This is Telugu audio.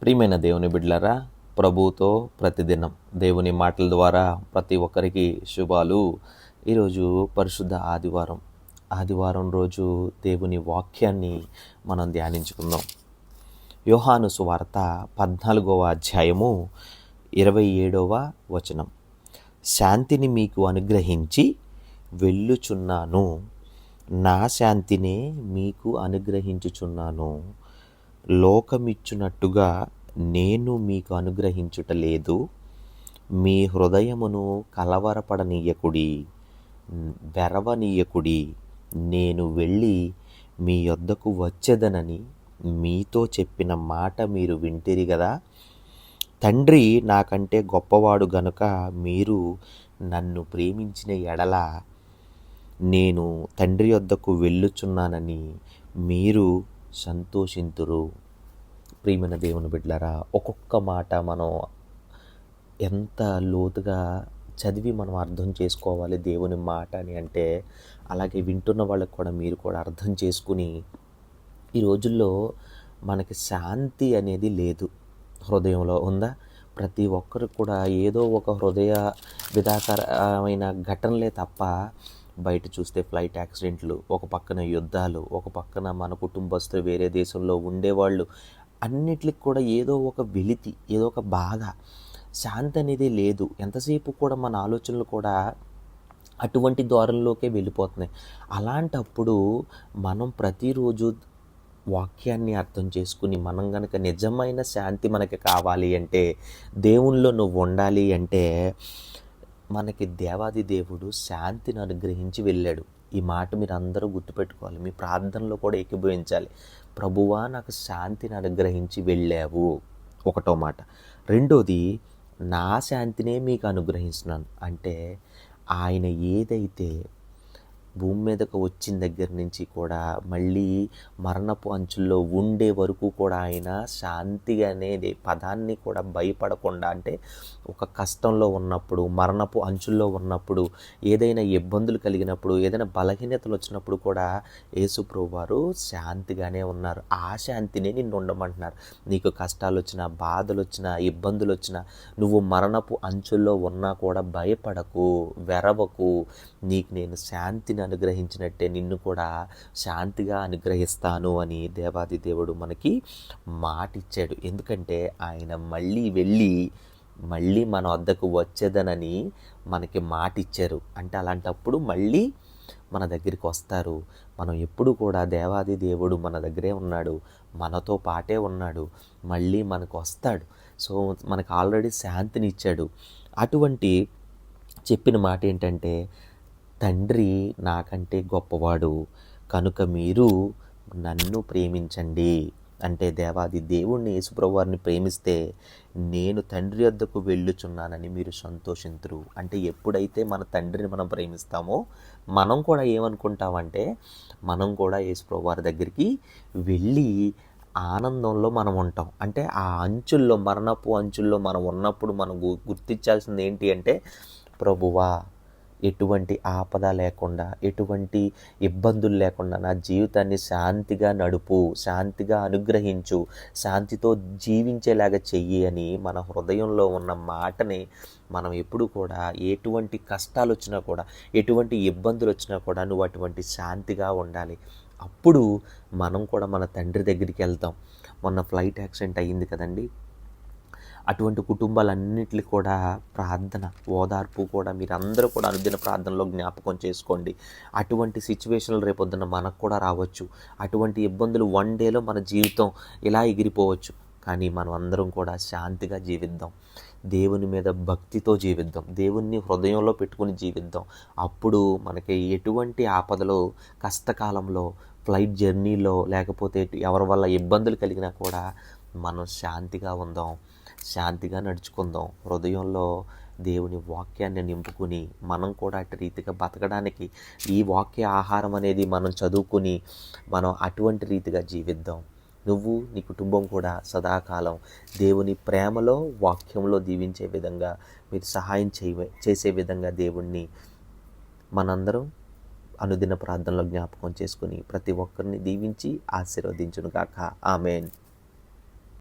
ప్రియమైన దేవుని బిడ్లరా ప్రభుతో ప్రతిదినం దేవుని మాటల ద్వారా ప్రతి ఒక్కరికి శుభాలు. ఈరోజు పరిశుద్ధ ఆదివారం. ఆదివారం రోజు దేవుని వాక్యాన్ని మనం ధ్యానించుకుందాం. యోహాను సువార్త పద్నాలుగవ అధ్యాయము ఇరవై ఏడవ వచనం. శాంతిని మీకు అనుగ్రహించి వెళ్ళుచున్నాను. నా శాంతినే మీకు అనుగ్రహించుచున్నాను. లోకమిచ్చునట్టుగా నేను మీకు అనుగ్రహించుట లేదు. మీ హృదయమును కలవరపడనీయకుడి బెరవనీయకుడి నేను వెళ్ళి మీ యొద్దకు వచ్చేదనని మీతో చెప్పిన మాట మీరు వింటిరి కదా తండ్రి నాకంటే గొప్పవాడు గనుక మీరు నన్ను ప్రేమించిన ఎడల నేను తండ్రి వద్దకు వెళ్ళుచున్నానని మీరు సంతోషింతురు. ప్రియమైన దేవుని బిడ్డలారా ఒక్కొక్క మాట మనం ఎంత లోతుగా చదివి మనం అర్థం చేసుకోవాలి దేవుని మాట అని అంటే అలాగే వింటున్న వాళ్ళకి కూడా మీరు కూడా అర్థం చేసుకుని ఈ రోజుల్లో మనకి శాంతి అనేది లేదు. హృదయంలో ఉందా? ప్రతి ఒక్కరు కూడా ఏదో ఒక హృదయ విధాకరమైన ఘటనలే తప్ప బయట చూస్తే ఫ్లైట్ యాక్సిడెంట్లు ఒక పక్కన యుద్ధాలు ఒక పక్కన మన కుటుంబస్తులు వేరే దేశంలో ఉండేవాళ్ళు. అన్నిటికి కూడా ఏదో ఒక వెలితి ఏదో ఒక బాధ. శాంతి అనేది లేదు. ఎంతసేపు కూడా మన ఆలోచనలు కూడా అటువంటి ద్వారంలోకే వెళ్ళిపోతున్నాయి. అలాంటప్పుడు మనం ప్రతిరోజు వాక్యాన్ని అర్థం చేసుకుని మనం గనక నిజమైన శాంతి మనకి కావాలి అంటే దేవునిలో నువ్వు ఉండాలి అంటే మనకి దేవాది దేవుడు శాంతిని అనుగ్రహించి వెళ్ళాడు. ఈ మాట మీరు అందరూ గుర్తుపెట్టుకోవాలి. మీ ప్రార్థనలో కూడా ఏకీభవించాలి. ప్రభువా నాకు శాంతిని అనుగ్రహించి వెళ్ళావు. ఒకటో మాట. రెండోది నా శాంతినే మీకు అనుగ్రహిస్తున్నాను. అంటే ఆయన ఏదైతే భూమి మీదకు వచ్చిన దగ్గర నుంచి కూడా మళ్ళీ మరణపు అంచుల్లో ఉండే వరకు కూడా ఆయన శాంతి అనేది పదాన్ని కూడా భయపడకుండా అంటే ఒక కష్టంలో ఉన్నప్పుడు మరణపు అంచుల్లో ఉన్నప్పుడు ఏదైనా ఇబ్బందులు కలిగినప్పుడు ఏదైనా బలహీనతలు వచ్చినప్పుడు కూడా యేసుప్రభు వారు శాంతిగానే ఉన్నారు. ఆ శాంతినే నిన్ను ఉండమంటున్నారు. నీకు కష్టాలు వచ్చినా బాధలు వచ్చినా ఇబ్బందులు వచ్చినా నువ్వు మరణపు అంచుల్లో ఉన్నా కూడా భయపడకు వెరవకు. నీకు నేను శాంతిని అనుగ్రహించినట్టే నిన్ను కూడా శాంతిగా అనుగ్రహిస్తాను అని దేవాది దేవుడు మనకి మాటిచ్చాడు. ఎందుకంటే ఆయన మళ్ళీ వెళ్ళి మళ్ళీ మన వద్దకు వచ్చేదనని మనకి మాట ఇచ్చారు అంటే అలాంటప్పుడు మళ్ళీ మన దగ్గరికి వస్తారు. మనం ఎప్పుడు కూడా దేవాది దేవుడు మన దగ్గరే ఉన్నాడు. మనతో పాటే ఉన్నాడు. మళ్ళీ మనకు వస్తాడు. సో మనకు ఆల్రెడీ శాంతిని ఇచ్చాడు అటువంటి చెప్పిన మాట ఏంటంటే తండ్రి నాకంటే గొప్పవాడు కనుక మీరు నన్ను ప్రేమించండి. అంటే దేవాది దేవుణ్ణి యేసుప్రభు వారిని ప్రేమిస్తే నేను తండ్రి వద్దకు వెళ్ళుచున్నానని మీరు సంతోషించరు అంటే ఎప్పుడైతే మన తండ్రిని మనం ప్రేమిస్తామో మనం కూడా ఏమనుకుంటామంటే మనం కూడా యేసుప్రభు వారి దగ్గరికి వెళ్ళి ఆనందంలో మనం ఉంటాం. అంటే ఆ అంచుల్లో మరణపు అంచుల్లో మనం ఉన్నప్పుడు మనం గుర్తించాల్సింది ఏంటి అంటే ప్రభువా ఎటువంటి ఆపద లేకుండా ఎటువంటి ఇబ్బందులు లేకుండా నా జీవితాన్ని శాంతిగా నడుపు శాంతిగా అనుగ్రహించు శాంతితో జీవించేలాగా చెయ్యి అని మన హృదయంలో ఉన్న మాటని మనం ఎప్పుడు కూడా ఎటువంటి కష్టాలు వచ్చినా కూడా ఎటువంటి ఇబ్బందులు వచ్చినా కూడా నువ్వు అటువంటి శాంతిగా ఉండాలి. అప్పుడు మనం కూడా మన తండ్రి దగ్గరికి వెళ్తాం. మొన్న ఫ్లైట్ యాక్సిడెంట్ అయ్యింది కదండి. అటువంటి కుటుంబాలన్నిటికీ కూడా ప్రార్థన ఓదార్పు కూడా మీరందరూ కూడా అనుదిన ప్రార్థనలో జ్ఞాపకం చేసుకోండి. అటువంటి సిచ్యువేషన్లు రేపొద్దున మనకు కూడా రావచ్చు. అటువంటి ఇబ్బందులు వన్ డేలో మన జీవితం ఇలా ఎగిరిపోవచ్చు. కానీ మనం అందరం కూడా శాంతిగా జీవిద్దాం. దేవుని మీద భక్తితో జీవిద్దాం. దేవుణ్ణి హృదయంలో పెట్టుకుని జీవిద్దాం. అప్పుడు మనకి ఎటువంటి ఆపదలో కష్టకాలంలో ఫ్లైట్ జర్నీలో లేకపోతే ఎవరి వల్ల ఇబ్బందులు కలిగినా కూడా మనం శాంతిగా ఉందాం. శాంతిగా నడుచుకుందాం. హృదయంలో దేవుని వాక్యాన్ని నింపుకుని మనం కూడా అటు రీతిగా బతకడానికి ఈ వాక్య ఆహారం అనేది మనం చదువుకుని మనం అటువంటి రీతిగా జీవిద్దాం. నువ్వు నీ కుటుంబం కూడా సదాకాలం దేవుని ప్రేమలో వాక్యంలో దీవించే విధంగా మీరు సహాయం చేయ చేసే విధంగా దేవుణ్ణి మనందరం అనుదిన ప్రార్థనలో జ్ఞాపకం చేసుకుని ప్రతి ఒక్కరిని దీవించి ఆశీర్వదించును కాక ఆమెన్.